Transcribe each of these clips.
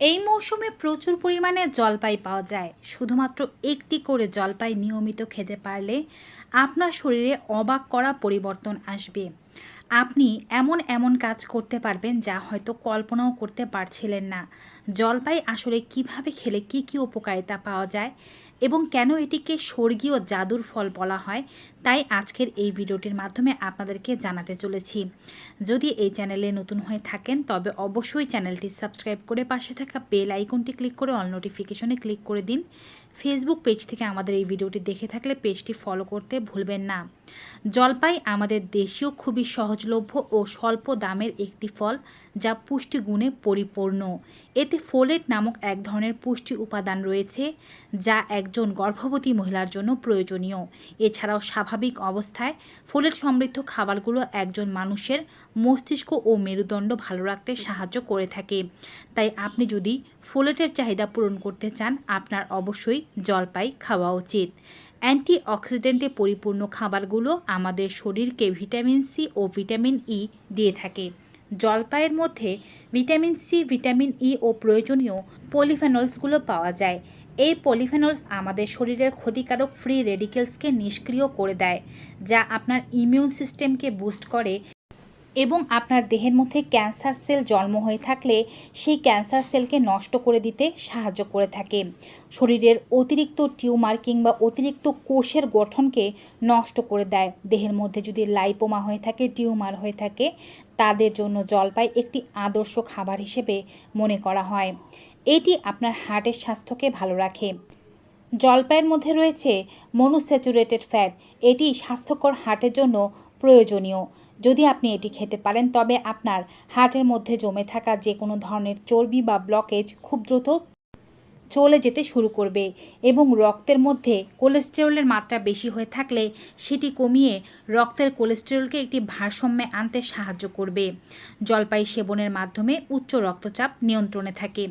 এই মৌসুমে প্রচুর পরিমাণে জলপাই পাওয়া যায়। শুধুমাত্র একটি করে জলপাই নিয়মিত খেতে পারলে আপনার শরীরে অবাক করা পরিবর্তন আসবে। আপনি এমন এমন কাজ করতে পারবেন যা হয়তো কল্পনাও করতে পারছিলেন না। জলপাই আসলে কীভাবে খেলে কি কি উপকারিতা পাওয়া যায় এবং কেন এটিকে স্বর্গীয় জাদুর ফল বলা হয়, তাই আজকের এই ভিডিওটির মাধ্যমে আপনাদেরকে জানাতে চলেছি। যদি এই চ্যানেলে নতুন হয়ে থাকেন, তবে অবশ্যই চ্যানেলটি সাবস্ক্রাইব করে পাশে থাকা বেল আইকনটি ক্লিক করে অল নোটিফিকেশনে ক্লিক করে দিন। ফেসবুক পেজ থেকে আমাদের এই ভিডিওটি দেখে থাকলে পেজটি ফলো করতে ভুলবেন না। জলপাই আমাদের দেশীয়, খুবই সহজলভ্য ও স্বল্প দামের একটি ফল। যা পুষ্টিগুণে পরিপূর্ণ। এতে ফোলেট নামক এক ধরনের পুষ্টি উপাদান রয়েছে, যা একজন গর্ভবতী মহিলার জন্য প্রয়োজনীয়। এছাড়াও স্বাভাবিক অবস্থায় ফোলেট সমৃদ্ধ খাবারগুলো একজন মানুষের মস্তিষ্ক ও মেরুদণ্ড ভালো রাখতে সাহায্য করে থাকে। তাই আপনি যদি ফোলেটের চাহিদা পূরণ করতে চান, আপনার অবশ্যই জলপাই খাওয়া উচিত। অ্যান্টি অক্সিডেন্টে পরিপূর্ণ খাবারগুলো আমাদের শরীরকে ভিটামিন সি ও ভিটামিন ই দিয়ে থাকে। জলপাইয়ের মধ্যে ভিটামিন সি ভিটামিন ই ও প্রয়োজনীয় পলিফেনলসগুলো পাওয়া যায়। এই পলিফেনলস আমাদের শরীরের ক্ষতিকারক ফ্রি রেডিকেলসকে নিষ্ক্রিয় করে দেয়, যা আপনার ইমিউন সিস্টেমকে বুস্ট করে এবং আপনার দেহের মধ্যে ক্যান্সার সেল জন্ম হয়ে থাকলে সেই ক্যান্সার সেলকে নষ্ট করে দিতে সাহায্য করে থাকে। শরীরের অতিরিক্ত টিউমার কিংবা অতিরিক্ত কোষের গঠনকে নষ্ট করে দেয়। দেহের মধ্যে যদি লাইপোমা হয়ে থাকে, টিউমার হয়ে থাকে, তাদের জন্য জলপাই একটি আদর্শ খাবার হিসেবে মনে করা হয়। এটি আপনার হার্টের স্বাস্থ্যকে ভালো রাখে। জলপাইয়ের মধ্যে রয়েছে মনুস্যাচুরেটেড ফ্যাট এটি স্বাস্থ্যকর হার্টের জন্য প্রয়োজনীয়। যদি আপনি এটি খেতে পারেন, তবে আপনার হার্টের মধ্যে জমে থাকা যে কোনো ধরনের চর্বি বা ব্লকেজ খুব দ্রুত চলে যেতে শুরু করবে এবং রক্তের মধ্যে কোলেস্টেরলের মাত্রা বেশি হয়ে থাকলে সেটি কমিয়ে রক্তের কোলেস্টেরলকে একটি ভারসাম্যে আনতে সাহায্য করবে। জলপাই সেবনের মাধ্যমে উচ্চ রক্তচাপ নিয়ন্ত্রণে থাকে।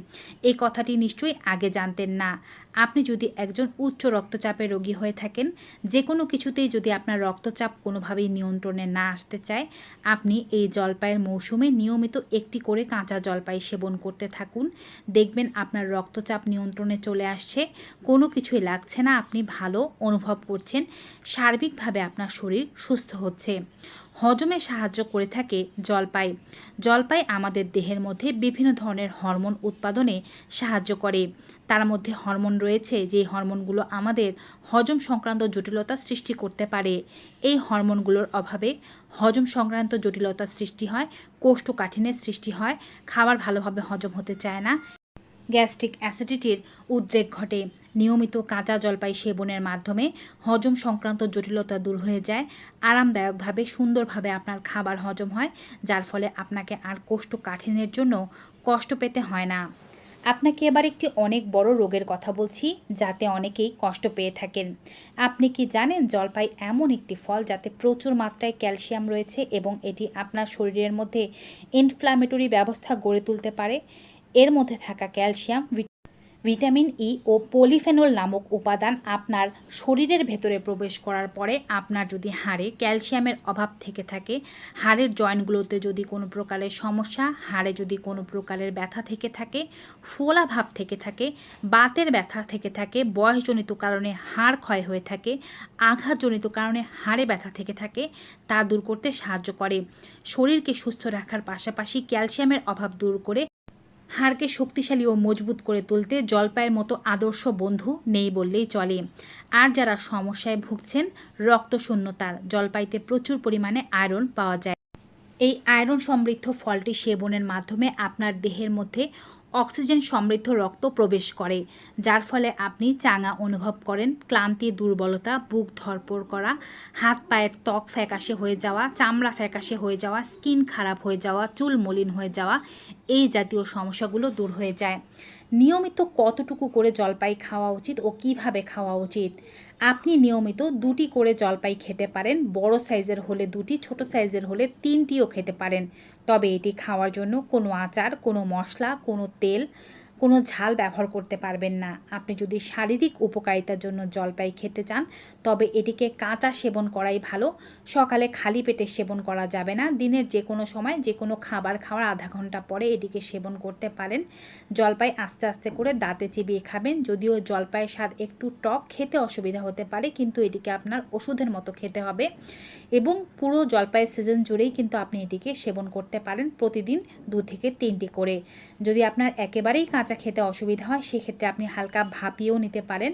এই কথাটি নিশ্চয়ই আগে জানতেন না। আপনি যদি একজন উচ্চ রক্তচাপের রোগী হয়ে থাকেন যে কোনো কিছুতেই যদি আপনার রক্তচাপ কোনোভাবেই নিয়ন্ত্রণে না আসতে চায়, আপনি এই জলপাইয়ের মৌসুমে নিয়মিত একটি করে কাঁচা জলপাই সেবন করতে থাকুন। দেখবেন আপনার রক্তচাপ নিয়ন্ত্রণে চলে আসছে। কোনো কিছুই লাগছে না, আপনি ভালো অনুভব করছেন। সার্বিকভাবে আপনার শরীর সুস্থ হচ্ছে। হজমে সাহায্য করে থাকে জলপাই। জলপাই আমাদের দেহের মধ্যে বিভিন্ন ধরনের হরমোন উৎপাদনে সাহায্য করে। তার মধ্যে হরমোন রয়েছে, যে হরমোনগুলো আমাদের হজম সংক্রান্ত জটিলতা সৃষ্টি করতে পারে। এই হরমোনগুলোর অভাবে হজম সংক্রান্ত জটিলতা সৃষ্টি হয়, কোষ্ঠকাঠিন্যের সৃষ্টি হয়, খাবার ভালোভাবে হজম হতে চায় না। গ্যাস্ট্রিক অ্যাসিডিটির উদ্রেক ঘটে। নিয়মিত কাঁচা জলপাই সেবনের মাধ্যমে হজম সংক্রান্ত জটিলতা দূর হয়ে যায়। আরামদায়কভাবে, সুন্দরভাবে আপনার খাবার হজম হয়, যার ফলে আপনাকে আর কোষ্ঠকাঠিন্যের জন্য কষ্ট পেতে হয় না। আপনাকে এবার একটি অনেক বড় রোগের কথা বলছি, যাতে অনেকেই কষ্ট পেয়ে থাকেন। আপনি কি জানেন জলপাই এমন একটি ফল যাতে প্রচুর মাত্রায় ক্যালসিয়াম রয়েছে এবং এটি আপনার শরীরের মধ্যে ইনফ্ল্যামেটরি ব্যবস্থা গড়ে তুলতে পারে? এর মধ্যে থাকা ক্যালসিয়াম ভিটামিন ই ও পলিফেনল নামক উপাদান আপনার শরীরের ভেতরে প্রবেশ করার পরে আপনার যদি হাড়ে ক্যালসিয়ামের অভাব থেকে থাকে, হাড়ের জয়েন্টগুলোতে যদি কোনো প্রকারের সমস্যা, হাড়ে যদি কোনো প্রকারের ব্যথা থেকে থাকে, ফোলা ভাব থেকে থাকে, বাতের ব্যথা থেকে থাকে, বয়সজনিত কারণে হাড় ক্ষয় হয়ে থাকে, আঘাতজনিত কারণে হাড়ে ব্যথা থেকে থাকে, তা দূর করতে সাহায্য করে। শরীরকে সুস্থ রাখার পাশাপাশি ক্যালসিয়ামের অভাব দূর করে হাড়কে শক্তিশালী ও মজবুত করে তুলতে জলপাইয়ের মতো আদর্শ বন্ধু নেই বললেই চলে। আর যারা সমস্যায় ভুগছেন, রক্তশূন্যতার জলপাইতে প্রচুর পরিমাণে আয়রন পাওয়া যায়। এই আয়রন সমৃদ্ধ ফলটি সেবনের মাধ্যমে আপনার দেহের মধ্যে অক্সিজেন সমৃদ্ধ রক্ত প্রবেশ করে, যার ফলে আপনি চাঙা অনুভব করেন, ক্লান্তি, দুর্বলতা, বুক ধরপড় করা, হাত পায়ের ত্বক ফ্যাকাশে হয়ে যাওয়া, চামড়া ফ্যাকাশে হয়ে যাওয়া, স্কিন খারাপ হয়ে যাওয়া, চুল মলিন হয়ে যাওয়া, এই জাতীয় সমস্যাগুলো দূর হয়ে যায়। নিয়মিত কতটুকু করে জলপাই খাওয়া উচিত ও কীভাবে খাওয়া উচিত? আপনি নিয়মিত দুটি করে জলপাই খেতে পারেন, বড় সাইজের হলে দুটি, ছোট সাইজের হলে তিনটিও খেতে পারেন। তবে এটি খাওয়ার জন্য কোনো আচার, কোনো মশলা, কোনো তেল কোনো ঝাল ব্যবহার করতে পারবেন না। আপনি যদি শারীরিক উপকারিতার জন্য জলপাই খেতে চান, তবে এটিকে কাঁচা সেবন করাই ভালো। সকালে খালি পেটে সেবন করা যাবে না। দিনের যে কোনো সময় যে কোনো খাবার খাওয়ার আধা ঘণ্টা পরে এটিকে সেবন করতে পারেন। জলপাই আস্তে আস্তে করে দাঁতে চিবিয়ে খাবেন। যদিও জলপাইয়ের স্বাদ একটু টক, খেতে অসুবিধা হতে পারে, কিন্তু এটিকে আপনার ওষুধের মতো খেতে হবে। এবং পুরো জলপাইয়ের সিজন জুড়েই কিন্তু আপনি এটিকে সেবন করতে পারেন প্রতিদিন দু থেকে তিনটি করে। যদি আপনার একেবারেই কাঁচা খেতে অসুবিধা হয়, সেক্ষেত্রে আপনি হালকা ভাপিয়েও নিতে পারেন।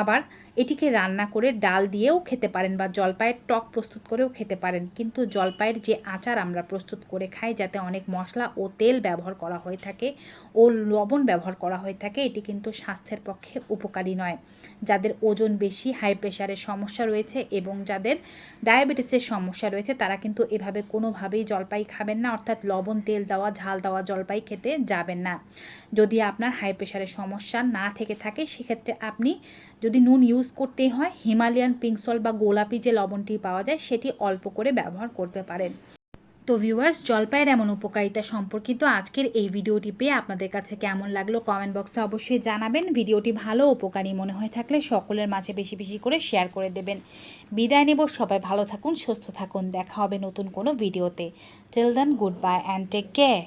আবার এটিকে রান্না করে ডাল দিয়েও খেতে পারেন বা জলপাইয়ের টক প্রস্তুত করেও খেতে পারেন। কিন্তু জলপাইয়ের যে আচার আমরা প্রস্তুত করে খাই, যাতে অনেক মশলা ও তেল ব্যবহার করা হয়ে থাকে ও লবণ ব্যবহার করা হয়ে থাকে, এটি কিন্তু স্বাস্থ্যের পক্ষে উপকারী নয়। যাদের ওজন বেশি হাই প্রেশারের সমস্যা রয়েছে এবং যাদের ডায়াবেটিসের সমস্যা রয়েছে, তারা কিন্তু এভাবে কোনোভাবেই জলপাই খাবেন না, অর্থাৎ লবণ, তেল দেওয়া, ঝাল দেওয়া জলপাই খেতে যাবেন না। যদি আপনার হাই প্রেশারের সমস্যা না থেকে থাকে, সেক্ষেত্রে আপনি যদি নুন ইউজ করতেই হয় হিমালয়ান পিঙ্ক সল্ট বা গোলাপি যে লবণটি পাওয়া যায়, সেটি অল্প করে ব্যবহার করতে পারেন। তো ভিউয়ার্স জলপাইয়ের এমন উপকারিতা সম্পর্কিত আজকের এই ভিডিওটি পেয়ে আপনাদের কাছে কেমন লাগল কমেন্ট বক্সে অবশ্যই জানাবেন। ভিডিওটি ভালো উপকারী মনে হয়ে থাকলে সকলের মাঝে বেশি বেশি করে শেয়ার করে দেবেন। বিদায় নেব, সবাই ভালো থাকুন, সুস্থ থাকুন। দেখা হবে নতুন কোনো ভিডিওতে। Till then good bye and take care